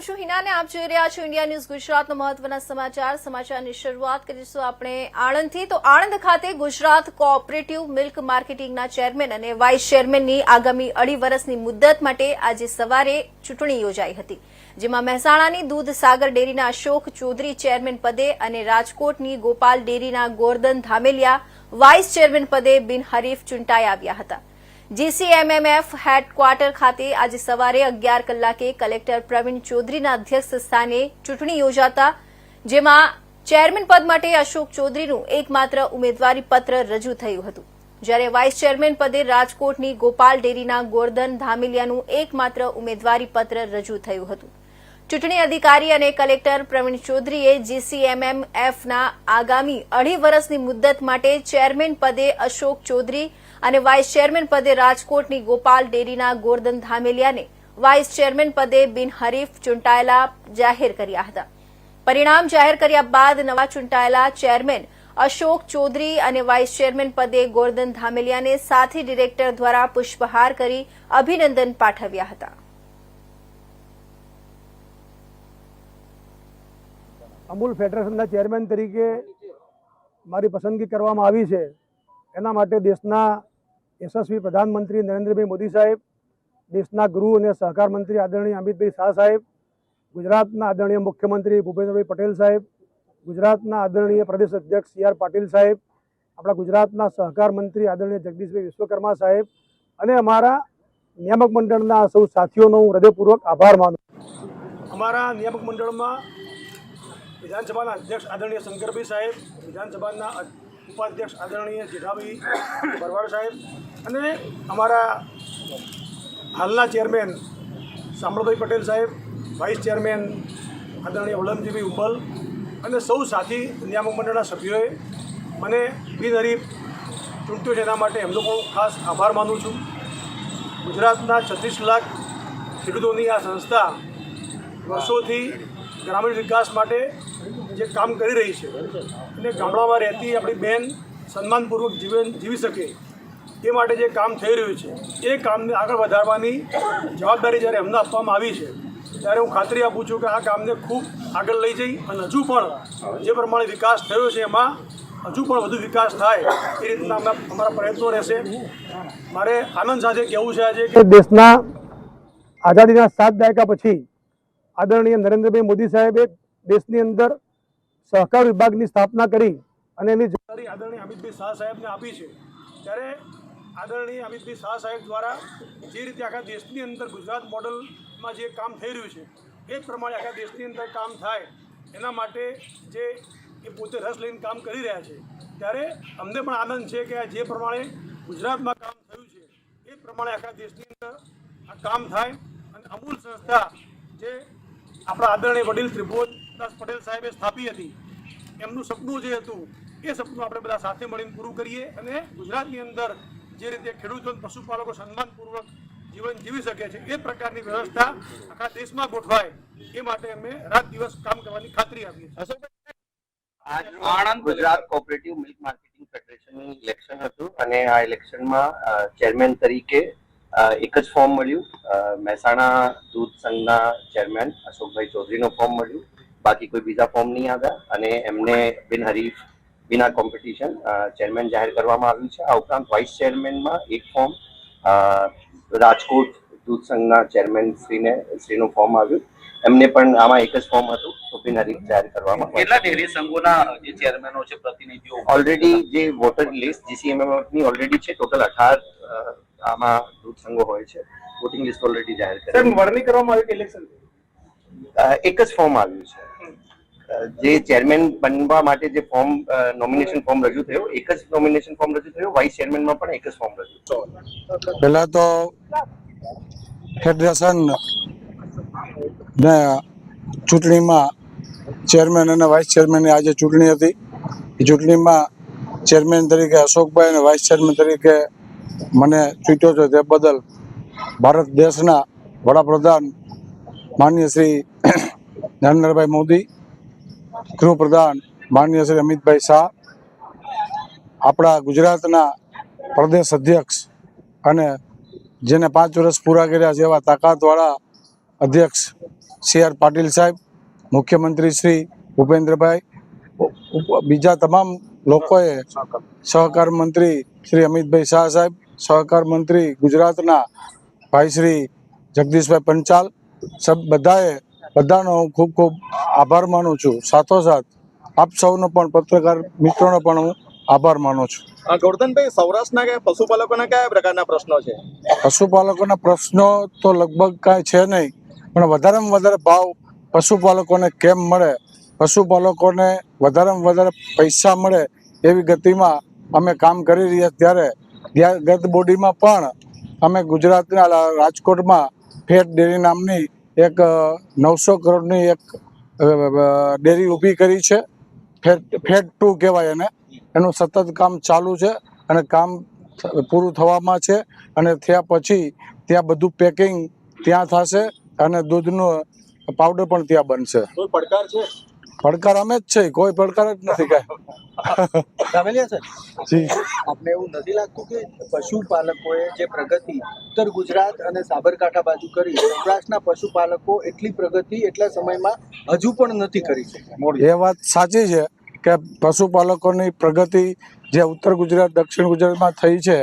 હું છું હિનાને આપ જોઈ રહ્યા છો ઇન્ડિયા ન્યૂઝ ગુજરાતના મહત્વના સમાચાર. સમાચારની શરૂઆત કરીશું આપણે આણંદથી. તો આણંદ ખાતે ગુજરાત કોઓપરેટિવ મિલ્ક માર્કેટિંગના ચેરમેન અને વાઇસ ચેરમેનની આગામી અઢી વર્ષની મુદ્દત માટે આજે સવારે ચૂંટણી યોજાઈ હતી, જેમાં મહેસાણાની દૂધ સાગર ડેરીના અશોક ચૌધરી ચેરમેન પદે અને રાજકોટની ગોપાલ ડેરીના ગોરધન ધામેલિયા વાઇસ ચેરમેન પદે બિનહરીફ ચૂંટાઈ આવ્યા હતા. જીસીએમએમએફ હેડક્વાર્ટર ખાતે આજે સવારે અગિયાર કલાકે કલેક્ટર પ્રવીણ ચૌધરીના અધ્યક્ષ સ્થાને ચૂંટણી યોજાતા, જેમાં ચેરમેન પદ માટે અશોક ચૌધરીનું એકમાત્ર ઉમેદવારી પત્ર રજૂ થયું હતું. જ્યારે વાઇસ ચેરમેન પદે રાજકોટની ગોપાલ ડેરીના ગોરધન ધામિલિયાનું એકમાત્ર ઉમેદવારી પત્ર રજૂ થયું હતું. ચૂંટણી અધિકારી અને કલેક્ટર પ્રવીણ ચૌધરીએ જીસીએમએમએફના આગામી અઢી વર્ષની મુદ્દત માટે ચેરમેન પદે અશોક ચૌધરી અને વાઇસ ચેરમેન પદે રાજકોટની ગોપાલ ડેરીના ગોરધન ધામેલિયાને વાઇસ ચેરમેન પદે બિનહરીફ ચૂંટાયેલા જાહેર કર્યા હતા. પરિણામ જાહેર કર્યા બાદ નવા ચૂંટાયેલા ચેરમેન અશોક ચૌધરી અને વાઇસ ચેરમેન પદે ગોરધન ધામેલિયાને સાથી ડિરેક્ટર દ્વારા પુષ્પહાર કરી અભિનંદન પાઠવ્યા હતા. અમૂલ ફેડરેશનના ચેરમેન તરીકે મારી પસંદગી કરવામાં આવી છે. એના માટે દેશના યશસ્વી પ્રધાનમંત્રી નરેન્દ્રભાઈ મોદી સાહેબ, દેશના ગૃહ અને સહકાર મંત્રી આદરણીય અમિતભાઈ શાહ સાહેબ, ગુજરાતના આદરણીય મુખ્યમંત્રી ભૂપેન્દ્રભાઈ પટેલ સાહેબ, ગુજરાતના આદરણીય પ્રદેશ અધ્યક્ષ સી આર પાટીલ સાહેબ, આપણા ગુજરાતના સહકાર મંત્રી આદરણીય જગદીશભાઈ વિશ્વકર્મા સાહેબ અને અમારા નિયામક મંડળના સૌ સાથીઓનો હું હૃદયપૂર્વક આભાર માનું અમારા નિયામક મંડળમાં વિધાનસભાના અધ્યક્ષ આદરણીય શંકરભાઈ સાહેબ, વિધાનસભાના ઉપાધ્યક્ષ આદરણીય જેઠાભાઈ ભરવાડ સાહેબ અને અમારા હાલના ચેરમેન શામળભાઈ પટેલ સાહેબ, વાઇસ ચેરમેન આદરણીય વલમજીભાઈ ઉંબલ અને સૌ સાથી નિયામક મંડળના સભ્યોએ મને બિનહરીફ ચૂંટ્યો છે એના માટે એમનો પણ ખાસ આભાર માનું છું. ગુજરાતના છત્રીસ લાખ ખેડૂતોની આ સંસ્થા વર્ષોથી ગ્રામીણ વિકાસ માટે જે કામ કરી રહી છે અને ગામડામાં રહેતી આપણી બેન સન્માનપૂર્વક જીવન જીવી શકે તે માટે જે કામ થઈ રહ્યું છે, એ કામને આગળ વધારવાની જવાબદારી જ્યારે એમને આપવામાં આવી છે, ત્યારે હું ખાતરી આપું છું કે આ કામને ખૂબ આગળ લઈ જઈ અને હજુ પણ જે પ્રમાણે વિકાસ થયો છે એમાં હજુ પણ વધુ વિકાસ થાય એ રીતના અમે અમારા પ્રયત્નો રહેશે. મારે આનંદ સાથે કહેવું છે આજે કે દેશના આઝાદીના સાત દાયકા પછી આદરણીય નરેન્દ્રભાઈ મોદી સાહેબે દેશની અંદર સહકાર વિભાગની સ્થાપના કરી અને એની જવાબદારી આદરણીય અમિતભાઈ શાહ સાહેબને આપી છે. ત્યારે આદરણીય અમિતભાઈ શાહ સાહેબ દ્વારા જે રીતે આખા દેશની અંદર ગુજરાત મોડલમાં જે કામ થઈ રહ્યું છે, એ જ પ્રમાણે આખા દેશની અંદર કામ થાય, એના માટે જે એ પોતે રસ લઈને કામ કરી રહ્યા છે. ત્યારે અમને પણ આનંદ છે કે આ જે પ્રમાણે ગુજરાતમાં કામ થયું છે, એ પ્રમાણે આખા દેશની અંદર આ કામ થાય અને અમૂલ સંસ્થા જે આપણા આદરણીય વડીલ ત્રિભુવનદાસ પટેલ સાહેબે સ્થાપી હતી. એમનું સપનું જે હતું, એ સપનું આપણે બધા સાથે મળીને પૂરું કરીએ અને ગુજરાતની અંદર જે રીતે ખેડૂતો પશુપાલકો સન્માનપૂર્વક જીવન જીવી શકે છે, એ પ્રકારની વ્યવસ્થા આખા દેશમાં ગોઠવાય, એ માટે અમે રાત દિવસ કામ કરવાની ખાતરી છીએ. Anand Gujarat cooperative milk marketing ફેડરેશનનું election હતું અને આ ઇલેક્શનમાં ચેરમેન તરીકે એક જ ફોર્મ મળ્યું. મહેસાણા દૂધ સંઘના ચેરમેન અશોકભાઈ ચૌધરીનું ફોર્મ મળ્યું. બાકી કોઈ બીજા ફોર્મ નહીં આવ્યા. અને એમને બિનહરીફ વિના કોમ્પિટિશન ચેરમેન જાહેર કરવામાં આવ્યું છે. આ ઉપરાંત વાઇસ ચેરમેનમાં એક ફોર્મ રાજકોટ દૂધ સંઘના ચેરમેન શ્રીને શ્રીનું ફોર્મ આવ્યું. એમને પણ આમાં એક જ ફોર્મ હતું. તો બિનહરીફ જાહેર કરવામાં. કેટલા ડેરી સંઘોના જે ચેરમેનો છે પ્રતિનિધિઓ? ઓલરેડી જે વોટર લિસ્ટ જીસીએમએમની ઓલરેડી છે. ટોટલ અઢાર આમાં દૂધ સંઘો હોય છે. વોટિંગ લિસ્ટ ઓલરેડી જાહેર કરી સર વરણી કરવામાં આવ્યું કે ઇલેક્શન એક જ ફોર્મ આવ્યું છે. જે ચેરમેન બનવા માટે જે ફોર્મ નોમિનેશન ફોર્મ રજૂ થયો એક જ નોમિનેશન ફોર્મ રજૂ થયો વાઇસ ચેરમેનમાં પણ એક જ ફોર્મ રજૂ થયું. પહેલા તો ફેડરેશન ને ચૂંટણીમાં ચેરમેન અને વાઇસ ચેરમેનની આજે ચૂંટણી હતી. એ ચૂંટણીમાં ચેરમેન તરીકે અશોકભાઈ અને વાઇસ ચેરમેન તરીકે મને ચૂંટ્યો છે તે બદલ ભારત દેશના વડાપ્રધાન માનનીય શ્રી નરેન્દ્રભાઈ મોદી, ગૃહપ્રધાન માનનીય શ્રી અમિતભાઈ શાહ, આપણા ગુજરાતના પ્રદેશ અધ્યક્ષ અને જેને પાંચ વર્ષ પૂરા કર્યા છે એવા તાકાતવાળા અધ્યક્ષ સી આર પાટીલ સાહેબ, મુખ્યમંત્રી શ્રી ભૂપેન્દ્રભાઈ બીજા તમામ લોકોએ સહકાર મંત્રી શ્રી અમિતભાઈ શાહ સાહેબ સહકાર મંત્રી ગુજરાતના ભાઈ શ્રી જગદીશભાઈ પંચાલ સબ બધાએ બધાનો હું ખૂબ ખૂબ આભાર માનું છું. સાથોસાથ આપ સૌનો પણ પત્રકાર મિત્રોનો પણ હું આભાર માનું છું. ગોરધનભાઈ સૌરાષ્ટ્રના કયા પશુપાલકોના કયા પ્રકારના પ્રશ્નો છે? પશુપાલકોના પ્રશ્નો તો લગભગ કાંઈ છે નહીં પણ વધારેમાં વધારે ભાવ પશુપાલકોને કેમ મળે? પશુપાલકોને વધારેમાં વધારે પૈસા મળે એવી ગતિમાં અમે કામ કરી રહ્યા ત્યારે ગત બોડીમાં પણ અમે ગુજરાતના રાજકોટમાં ફેટ ડેરી નામની એક નવસો કરોડની એક ડેરી ઊભી કરી છે. ફેટ ફેટ ટુ કહેવાય એને. એનું સતત કામ ચાલુ છે અને કામ પૂરું થવામાં છે અને થયા પછી ત્યાં બધું પેકિંગ ત્યાં થશે અને દૂધનું પાવડર પણ ત્યાં બનશે. કોઈ પડકાર છે? પડકાર અમે જ છે કોઈ પડકાર જ નથી કાંઈ. જી. આપને એવું નથી લાગતું કે પશુપાલકોએ જે પ્રગતિ ઉત્તર ગુજરાત અને સાબરકાંઠા બાજુ કરી સૌરાષ્ટ્રના પશુપાલકો એટલી પ્રગતિ એટલા સમયમાં હજુ પણ નથી કરી શકે એ વાત સાચી છે કે પશુપાલકોની પ્રગતિ જે ઉત્તર ગુજરાત દક્ષિણ ગુજરાતમાં થઈ છે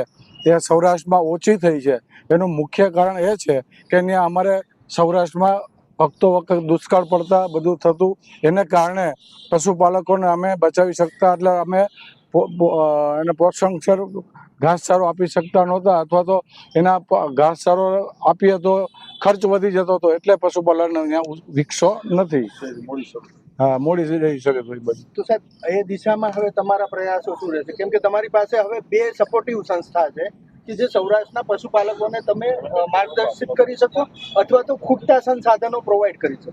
એ સૌરાષ્ટ્રમાં ઓછી થઈ છે. એનું મુખ્ય કારણ એ છે કે ત્યાં અમારે સૌરાષ્ટ્રમાં વખતો વખત દુષ્કાળ પડતા બધું થતું. એને કારણે પશુપાલકોને અમે બચાવી શકતા એટલે અમે એને પોષણસર ઘાસચારો આપી શકતા નહોતા અથવા તો એના ઘાસચારો આપીએ તો ખર્ચ વધી જતો હતો એટલે પશુપાલન અહીંયા વિકસો નથી. હા, મોડી રહી શકે બધી. તો સાહેબ, એ દિશામાં હવે તમારા પ્રયાસો શું રહેશે? કેમ કે તમારી પાસે હવે બે સપોર્ટિવ સંસ્થા છે. કે જે સૌરાષ્ટ્રના પશુપાલકોને તમે માર્ગદર્શિત કરી શકો અથવા તો ખૂટતા સંસાધનો પ્રોવાઈડ કરી શકો.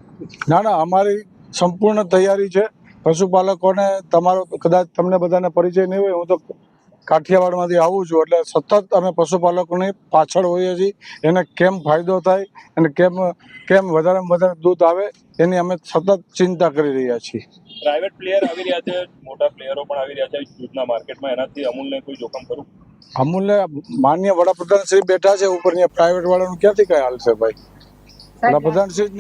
ના ના અમારી સંપૂર્ણ તૈયારી છે. પશુપાલકોને તમારો કદાચ તમને બધાને પરિચય નહીં હોય હું તો કાઠિયાવાડમાંથી આવું છું એટલે સતત અમે પશુપાલકોની પાછળ હોઈએ છીએ. એને કેમ ફાયદો થાય અને કેમ કેમ વધારેમાં વધારે દૂધ આવે એની અમે સતત ચિંતા કરી રહ્યા છીએ. પ્રાઇવેટ પ્લેયર આવી રહ્યા છે મોટા પ્લેયરો પણ આવી રહ્યા છે દૂધના માર્કેટમાં એનાથી અમૂલને કોઈ જોખમ ખરું? અમૂલ્ય માન્ય વડાપ્રધાન શ્રી બેઠા છે ઉપર પ્રાઇવેટ વાળાનું ક્યાંથી કઈ હાલશે ભાઈ? વડાપ્રધાન શ્રી જ નહીં